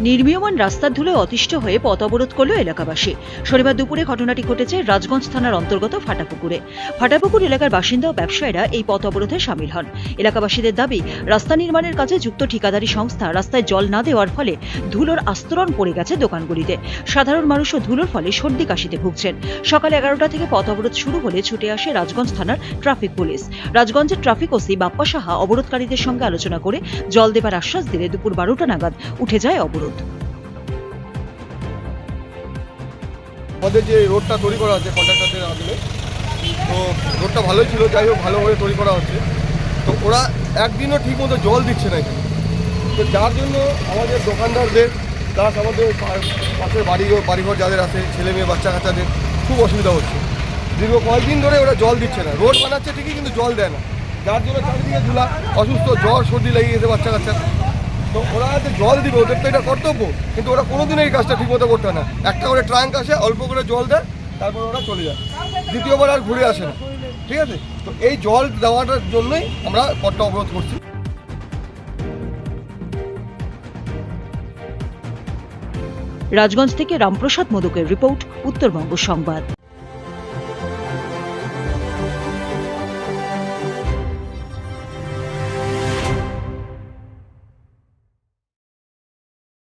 নির্মীয়মান রাস্তার ধুলো অতিষ্ঠ হয়ে পথ অবরোধ করল এলাকাবাসী। শনিবার দুপুরে ঘটনাটি ঘটেছে রাজগঞ্জ থানার অন্তর্গত ফাটাপুকুরে। ফাটাপুকুর এলাকার বাসিন্দা ও ব্যবসায়ীরা এই পথ অবরোধে সামিল হন। এলাকাবাসীদের দাবি, রাস্তা নির্মাণের কাজে যুক্ত ঠিকাদারি সংস্থা রাস্তায় জল না দেওয়ার ফলে ধুলোর আস্তরণ পড়ে গেছে দোকানগুলিতে। সাধারণ মানুষও ধুলোর ফলে সর্দি কাশিতে ভুগছেন। সকাল এগারোটা থেকে পথ অবরোধ শুরু হলে ছুটে আসে রাজগঞ্জ থানার ট্রাফিক পুলিশ। রাজগঞ্জের ট্রাফিক ওসি বাপ্পা সাহা অবরোধকারীদের সঙ্গে আলোচনা করে জল দেবার আশ্বাস দিলে দুপুর বারোটা নাগাদ উঠে যায় অবরোধ। আমাদের যে রোডটা তৈরি করা হচ্ছে কন্ট্রাক্টরদের আদলে, তো রোডটা ভালোই ছিল, যাই হোক ভালোভাবে তৈরি করা হচ্ছে। তো ওরা একদিনও ঠিকমতো জল দিচ্ছে না এখানে। তো যার জন্য আমাদের দোকানদারদের প্লাস আমাদের পাশের বাড়ি বাড়িঘর যাদের আছে, ছেলে মেয়ে, বাচ্চা কাচ্চাদের, খুব অসুবিধা হচ্ছে। দীর্ঘ কয়েকদিন ধরে ওরা জল দিচ্ছে না। রোড বানাচ্ছে ঠিকই, কিন্তু জল দেয় না। যার জন্য চারিদিকে ধুলা, অসুস্থ, জ্বর, সর্দি লেগে গেছে বাচ্চা কাচ্চা। তো ওরা যে জল দিবে, ওদের তো এটা কর্তব্য। কিন্তু ওরা কোনোদিন এই কাজটা ঠিকমতো করতে না। একটা করে ট্রাঙ্ক আসে, অল্প করে জল দেয়, তারপর ওরা চলে যায়। দ্বিতীয়বার আর ঘুরে আসে না। ঠিক আছে? তো এই জল দেওয়াটার জন্যই আমরা পথটা অবরোধ করছি। রাজগঞ্জ থেকে রামপ্রসাদ মোদকের রিপোর্ট, উত্তরবঙ্গ সংবাদ।